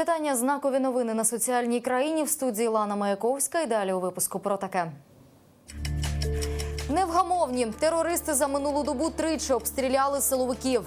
Вітання. Знакові новини на соціальній країні в студії Лана Маяковська. І далі у випуску про таке. Невгамовні терористи за минулу добу тричі обстріляли силовиків.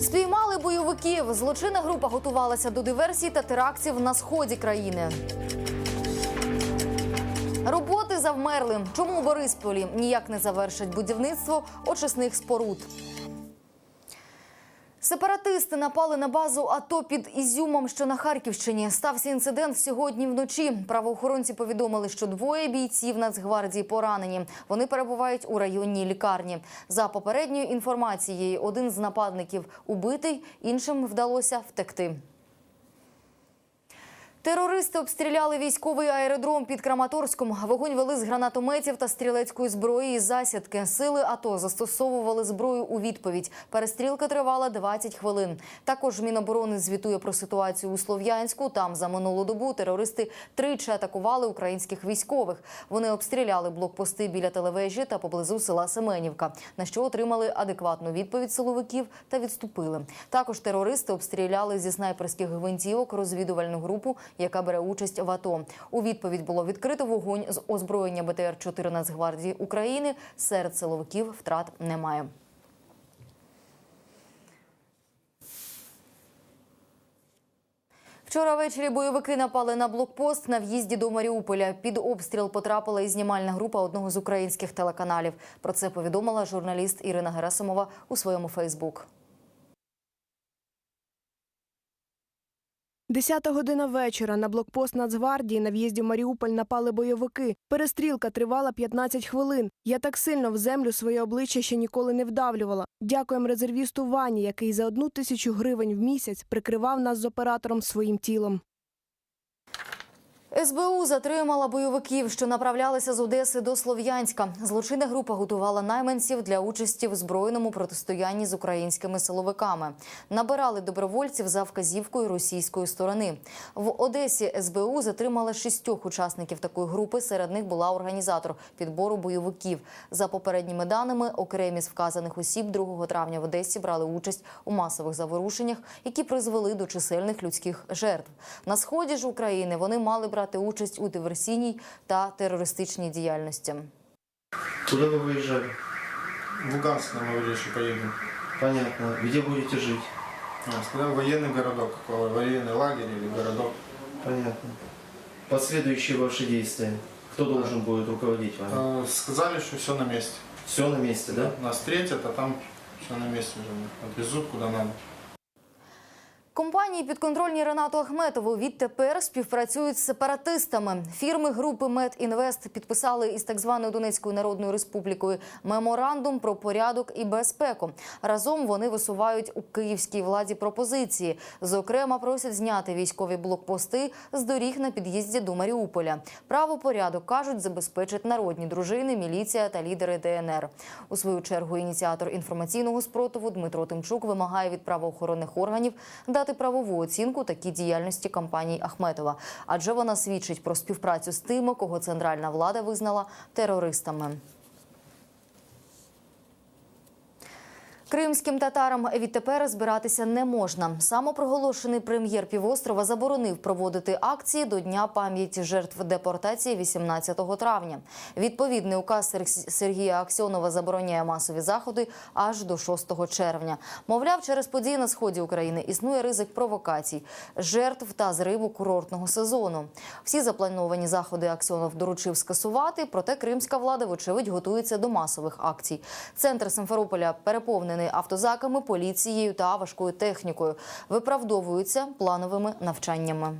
Спіймали бойовиків. Злочинна група готувалася до диверсій та терактів на сході країни. Роботи завмерли. Чому у Борисполі ніяк не завершать будівництво очисних споруд? Сепаратисти напали на базу АТО під Ізюмом, що на Харківщині. Стався інцидент сьогодні вночі. Правоохоронці повідомили, що двоє бійців Нацгвардії поранені. Вони перебувають у районній лікарні. За попередньою інформацією, один з нападників убитий, іншим вдалося втекти. Терористи обстріляли військовий аеродром під Краматорськом. Вогонь вели з гранатометів та стрілецької зброї із засідки. Сили АТО застосовували зброю у відповідь. Перестрілка тривала 20 хвилин. Також Міноборони звітує про ситуацію у Слов'янську. Там за минулу добу терористи тричі атакували українських військових. Вони обстріляли блокпости біля телевежі та поблизу села Семенівка, на що отримали адекватну відповідь силовиків та відступили. Також терористи обстріляли зі снайперських гвинтівок розвідувальну групу, яка бере участь в АТО. У відповідь було відкрито вогонь з озброєння БТР-4 Нацгвардії України. Серед силовиків втрат немає. Вчора ввечері бойовики напали на блокпост на в'їзді до Маріуполя. Під обстріл потрапила і знімальна група одного з українських телеканалів. Про це повідомила журналіст Ірина Герасимова у своєму Фейсбук. Десята година вечора на блокпост Нацгвардії на в'їзді в Маріуполь напали бойовики. Перестрілка тривала 15 хвилин. Я так сильно в землю своє обличчя ще ніколи не вдавлювала. Дякуємо резервісту Вані, який за одну тисячу гривень в місяць прикривав нас з оператором своїм тілом. СБУ затримала бойовиків, що направлялися з Одеси до Слов'янська. Злочинна група готувала найманців для участі в збройному протистоянні з українськими силовиками. Набирали добровольців за вказівкою російської сторони. В Одесі СБУ затримала шістьох учасників такої групи. Серед них була організатор підбору бойовиків. За попередніми даними, окремі з вказаних осіб 2 травня в Одесі брали участь у масових заворушеннях, які призвели до чисельних людських жертв. На сході ж України вони мали брати участь у диверсійній та терористичній діяльності. Куда вы выезжали? В Луганск нам говорили, что поедем. Понятно. Где будете жить? А, сказали, военный городок, какой, военный лагерь или городок. Понятно. Последующие ваши действия. Кто должен будет руководить вами? Э, Сказали, что все на месте. Все на месте, да? Нас встретят, а там все на месте уже. Отвезут куда надо. Компанії підконтрольні Ренату Ахметову відтепер співпрацюють з сепаратистами. Фірми групи Медінвест підписали із так званою Донецькою Народною Республікою меморандум про порядок і безпеку. Разом вони висувають у київській владі пропозиції. Зокрема, просять зняти військові блокпости з доріг на під'їзді до Маріуполя. Правопорядок кажуть, забезпечать народні дружини, міліція та лідери ДНР. У свою чергу ініціатор інформаційного спротиву Дмитро Тимчук вимагає від правоохоронних органів дати правову оцінку такій діяльності компанії Ахметова, адже вона свідчить про співпрацю з тими, кого центральна влада визнала терористами. Кримським татарам відтепер збиратися не можна. Самопроголошений прем'єр півострова заборонив проводити акції до Дня пам'яті жертв депортації 18 травня. Відповідний указ Сергія Аксьонова забороняє масові заходи аж до 6 червня. Мовляв, через події на сході України існує ризик провокацій, жертв та зриву курортного сезону. Всі заплановані заходи Аксьонов доручив скасувати, проте кримська влада, вочевидь, готується до масових акцій. Центр Симферополя переповнений автозаками, поліцією та важкою технікою. Виправдовуються плановими навчаннями.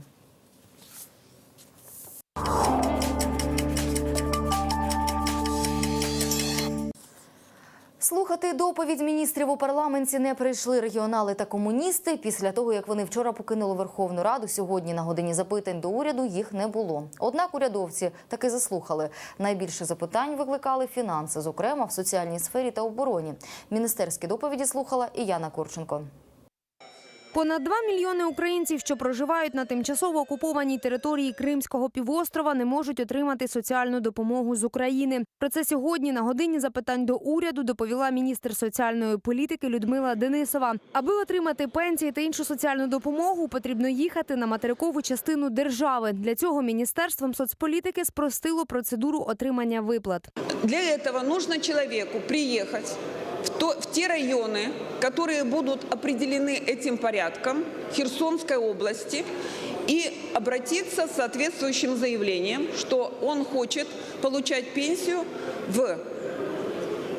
Слухати доповідь міністрів у парламенті не прийшли регіонали та комуністи. Після того, як вони вчора покинули Верховну Раду, сьогодні на годині запитань до уряду їх не було. Однак урядовці таки заслухали. Найбільше запитань викликали фінанси, зокрема в соціальній сфері та обороні. Міністерські доповіді слухала і Яна Курченко. Понад 2 мільйони українців, що проживають на тимчасово окупованій території Кримського півострова, не можуть отримати соціальну допомогу з України. Про це сьогодні на годині запитань до уряду доповіла міністр соціальної політики Людмила Денисова. Аби отримати пенсії та іншу соціальну допомогу, потрібно їхати на материкову частину держави. Для цього міністерством соцполітики спростило процедуру отримання виплат. Для этого нужно человеку приехать в, то, в те районы, которые будут определены этим порядком Херсонской области, и обратиться с соответствующим заявлением, что он хочет получать пенсию в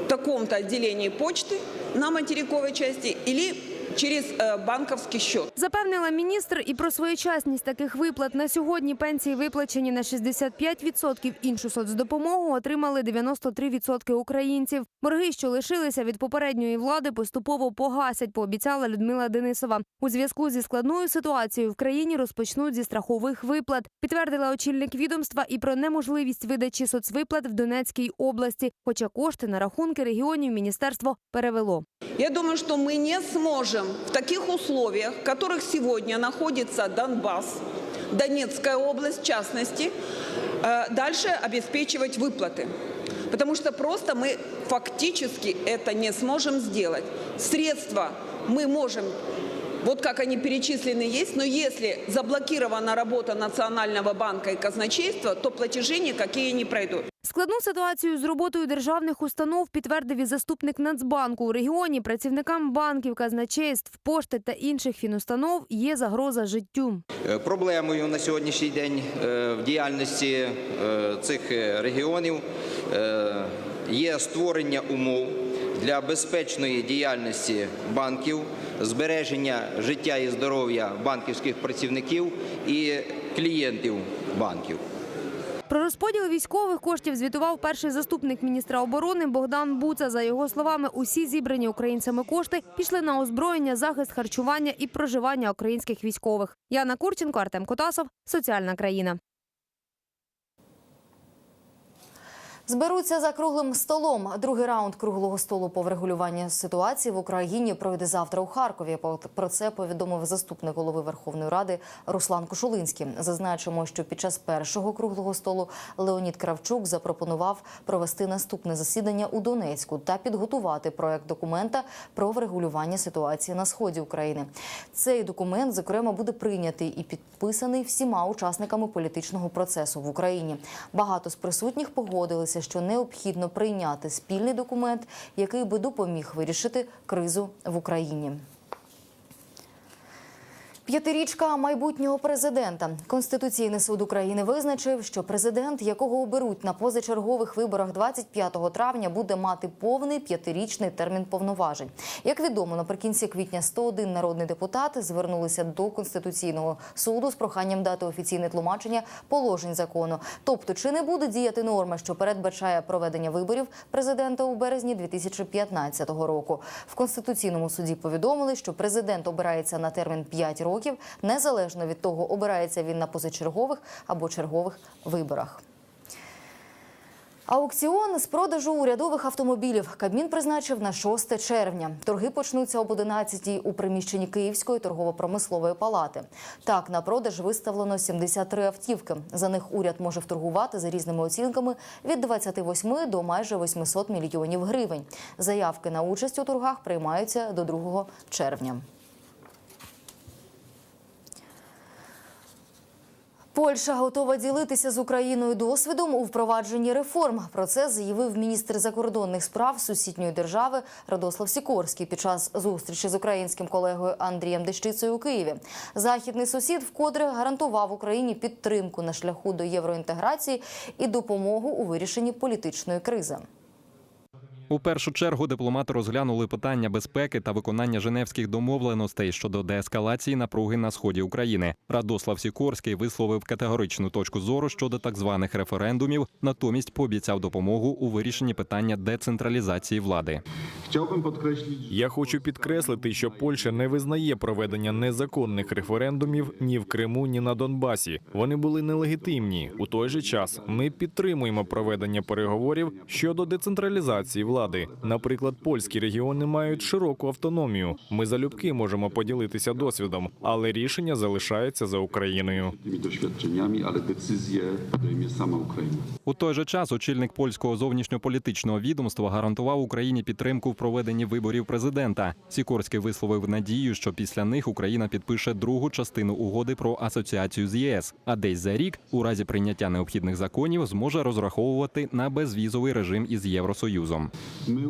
таком-то отделении почты на материковой части или через э, банковский счет. Запевнила міністр і про своєчасність таких виплат. На сьогодні пенсії виплачені на 65%. Іншу соцдопомогу отримали 93% українців. Борги, що лишилися від попередньої влади, поступово погасять, пообіцяла Людмила Денисова. У зв'язку зі складною ситуацією в країні розпочнуть зі страхових виплат. Підтвердила очільник відомства і про неможливість видачі соцвиплат в Донецькій області. Хоча кошти на рахунки регіонів міністерство перевело. Я думаю, что мы не сможем в таких условиях, в которых сегодня находится Донбасс, Донецкая область в частности, э, дальше обеспечивать выплаты. Потому что просто мы фактически это не сможем сделать. Средства мы можем, вот как они перечислены есть, но если заблокирована работа Национального банка и казначейства, то платежи никакие не пройдут. Складну ситуацію з роботою державних установ підтвердив і заступник Нацбанку. У регіоні працівникам банків, казначейств, пошти та інших фінустанов є загроза життю. Е, Проблемою на сьогоднішній день е, в діяльності е, цих регіонів є створення умов для безпечної діяльності банків, збереження життя і здоров'я банківських працівників і клієнтів банків. Про розподіл військових коштів звітував перший заступник міністра оборони Богдан Буца. За його словами, усі зібрані українцями кошти пішли на озброєння, захист харчування і проживання українських військових. Яна Курченко, Артем Котасов, соціальна країна. Зберуться за круглим столом. Другий раунд круглого столу по врегулюванню ситуації в Україні пройде завтра у Харкові. Про це повідомив заступник голови Верховної Ради Руслан Кошулинський. Зазначимо, що під час першого круглого столу Леонід Кравчук запропонував провести наступне засідання у Донецьку та підготувати проект документа про врегулювання ситуації на сході України. Цей документ, зокрема, буде прийнятий і підписаний всіма учасниками політичного процесу в Україні. Багато з присутніх погодилися, що необхідно прийняти спільний документ, який би допоміг вирішити кризу в Україні. П'ятирічка майбутнього президента Конституційний суд України визначив, що президент, якого оберуть на позачергових виборах 25 травня, буде мати повний п'ятирічний термін повноважень. Як відомо, наприкінці квітня 101 народний депутат звернулися до конституційного суду з проханням дати офіційне тлумачення положень закону. Тобто, чи не буде діяти норма, що передбачає проведення виборів президента у березні 2015 року. В конституційному суді повідомили, що президент обирається на термін 5 років, незалежно від того, обирається він на позачергових або чергових виборах. Аукціон з продажу урядових автомобілів Кабмін призначив на 6 червня. Торги почнуться об 11 у приміщенні Київської торгово-промислової палати. Так, на продаж виставлено 73 автівки. За них уряд може вторгувати за різними оцінками від 28 до майже 800 мільйонів гривень. Заявки на участь у торгах приймаються до 2 червня. Польща готова ділитися з Україною досвідом у впровадженні реформ. Про це заявив міністр закордонних справ сусідньої держави Радослав Сікорський під час зустрічі з українським колегою Андрієм Дещицею у Києві. Західний сусід вкотре гарантував Україні підтримку на шляху до євроінтеграції і допомогу у вирішенні політичної кризи. У першу чергу дипломати розглянули питання безпеки та виконання женевських домовленостей щодо деескалації напруги на сході України. Радослав Сікорський висловив категоричну точку зору щодо так званих референдумів, натомість пообіцяв допомогу у вирішенні питання децентралізації влади. Я хочу підкреслити, що Польща не визнає проведення незаконних референдумів ні в Криму, ні на Донбасі. Вони були нелегітимні. У той же час ми підтримуємо проведення переговорів щодо децентралізації влади. Наприклад, польські регіони мають широку автономію. Ми залюбки можемо поділитися досвідом, але рішення залишається за Україною. doświadczeniami, ale decyzję podejmie. У той же час очільник польського зовнішньополітичного відомства гарантував Україні підтримку в проведенні виборів президента. Сікорський висловив надію, що після них Україна підпише другу частину угоди про асоціацію з ЄС. А десь за рік, у разі прийняття необхідних законів, зможе розраховувати на безвізовий режим із Євросоюзом.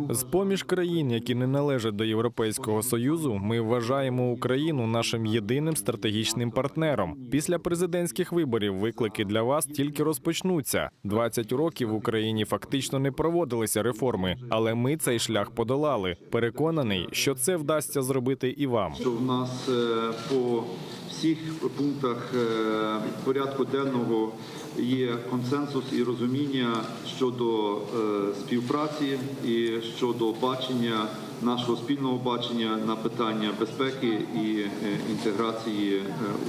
З поміж країн, які не належать до Європейського союзу, ми вважаємо Україну нашим єдиним стратегічним партнером. Після президентських виборів виклики для вас тільки розпочнуться. 20 років в Україні фактично не проводилися реформи, але ми цей шлях подолали. Переконаний, що це вдасться зробити і вам. що в нас е, по всіх пунктах е, порядку денного є консенсус і розуміння щодо е, співпраці і щодо бачення нашого спільного бачення на питання безпеки і інтеграції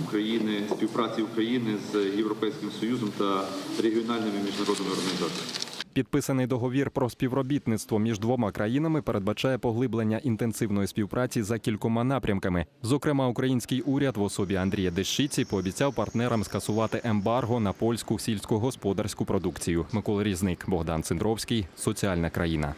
України, співпраці України з Європейським Союзом та регіональними міжнародними організаціями. Підписаний договір про співробітництво між двома країнами передбачає поглиблення інтенсивної співпраці за кількома напрямками. Зокрема, український уряд в особі Андрія Дещиці пообіцяв партнерам скасувати ембарго на польську сільськогосподарську продукцію. Микола Різник, Богдан Цендровський, соціальна країна.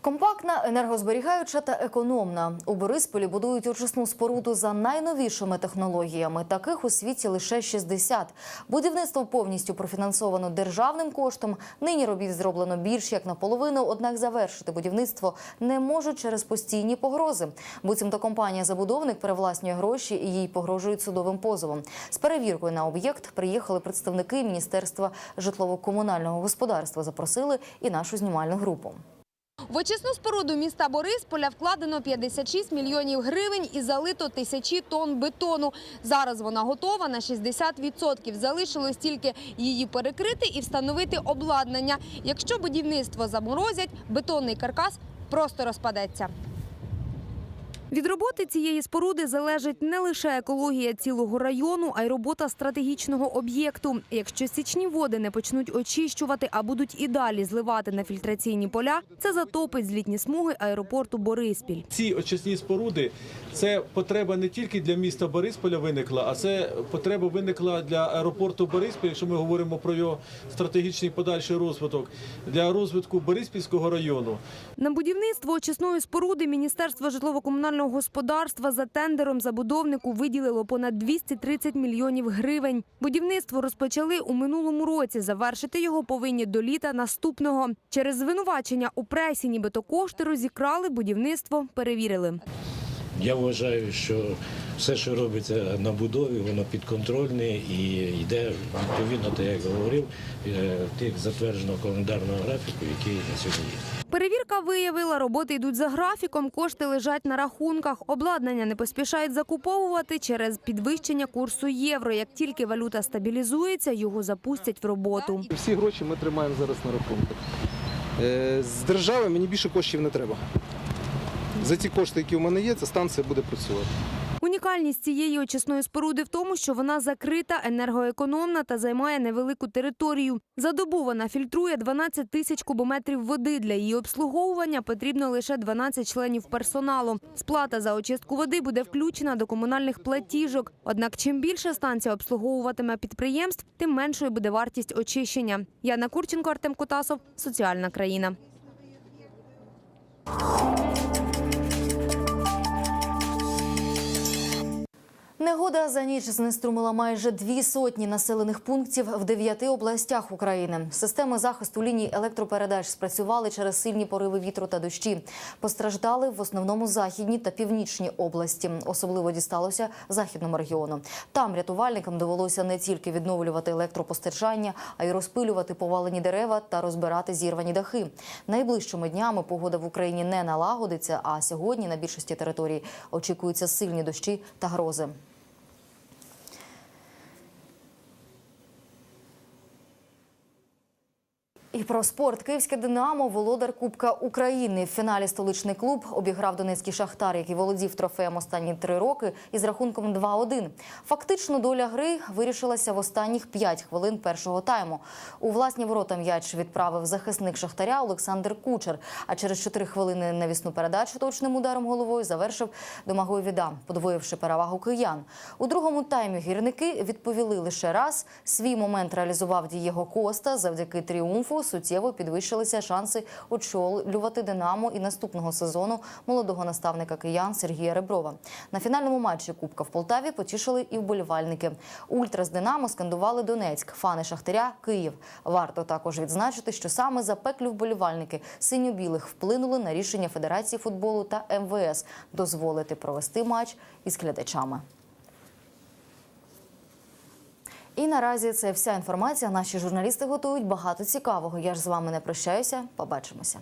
Компактна, енергозберігаюча та економна. У Борисполі будують очисну споруду за найновішими технологіями. Таких у світі лише 60. Будівництво повністю профінансовано державним коштом. Нині робіт зроблено більш як наполовину, однак завершити будівництво не можуть через постійні погрози. Буцімто компанія-забудовник перевласнює гроші і їй погрожують судовим позовом. З перевіркою на об'єкт приїхали представники Міністерства житлово-комунального господарства. Запросили і нашу знімальну групу. В очисну споруду міста Борисполя вкладено 56 мільйонів гривень і залито тисячі тонн бетону. Зараз вона готова на 60%. Залишилось тільки її перекрити і встановити обладнання. Якщо будівництво заморозять, бетонний каркас просто розпадеться. Від роботи цієї споруди залежить не лише екологія цілого району, а й робота стратегічного об'єкту. Якщо стічні води не почнуть очищувати, а будуть і далі зливати на фільтраційні поля, це затопить злітні смуги аеропорту Бориспіль. Ці очисні споруди це потреба не тільки для міста Борисполя виникла, а це потреба виникла для аеропорту Бориспіль, якщо ми говоримо про його стратегічний подальший розвиток для розвитку Бориспільського району. На будівництво очисної споруди Міністерство житлово-комунального господарства за тендером забудовнику виділило понад 230 мільйонів гривень. Будівництво розпочали у минулому році. Завершити його повинні до літа наступного. Через звинувачення у пресі, нібито кошти розікрали, будівництво перевірили. Я вважаю, що все, що робиться на будові, воно підконтрольне і йде відповідно, так як говорив, е, тих затвердженого календарного графіку, який на сьогодні є. Перевірка виявила, роботи йдуть за графіком, кошти лежать на рахунках. Обладнання не поспішають закуповувати через підвищення курсу євро. Як тільки валюта стабілізується, його запустять в роботу. Всі гроші ми тримаємо зараз на рахунку. Е, З держави мені більше коштів не треба. За ті кошти, які в мене є, ця станція буде працювати. Унікальність цієї очисної споруди в тому, що вона закрита, енергоекономна та займає невелику територію. За добу вона фільтрує 12 тисяч кубометрів води. Для її обслуговування потрібно лише 12 членів персоналу. Сплата за очистку води буде включена до комунальних платіжок. Однак, чим більше станція обслуговуватиме підприємств, тим меншою буде вартість очищення. Яна Курченко, Артем Котасов, соціальна країна. Негода за ніч знеструмила майже дві сотні населених пунктів в дев'яти областях України. Системи захисту ліній електропередач спрацювали через сильні пориви вітру та дощі. Постраждали в основному західній та північній області. Особливо дісталося західному регіону. Там рятувальникам довелося не тільки відновлювати електропостачання, а й розпилювати повалені дерева та розбирати зірвані дахи. Найближчими днями погода в Україні не налагодиться. А сьогодні на більшості територій очікуються сильні дощі та грози. І про спорт київське Динамо володар Кубка України. В фіналі столичний клуб обіграв донецький шахтар, який володів трофеєм останні три роки із рахунком 2-1. Фактично доля гри вирішилася в останніх 5 хвилин першого тайму. У власні ворота м'яч відправив захисник шахтаря Олександр Кучер. А через 4 хвилини навісну передачу точним ударом головою завершив Домагой Віда, подвоївши перевагу киян. У другому таймі гірники відповіли лише раз. Свій момент реалізував Дієго Коста. Завдяки тріумфу суттєво підвищилися шанси очолювати Динамо і наступного сезону молодого наставника киян Сергія Реброва. На фінальному матчі Кубка в Полтаві потішили і вболівальники. Ультра з Динамо скандували Донецьк, фани Шахтаря Київ. Варто також відзначити, що саме запеклі вболівальники синьо-білих вплинули на рішення Федерації футболу та МВС дозволити провести матч із глядачами. І наразі це вся інформація. Наші журналісти готують багато цікавого. Я ж з вами не прощаюся. Побачимося.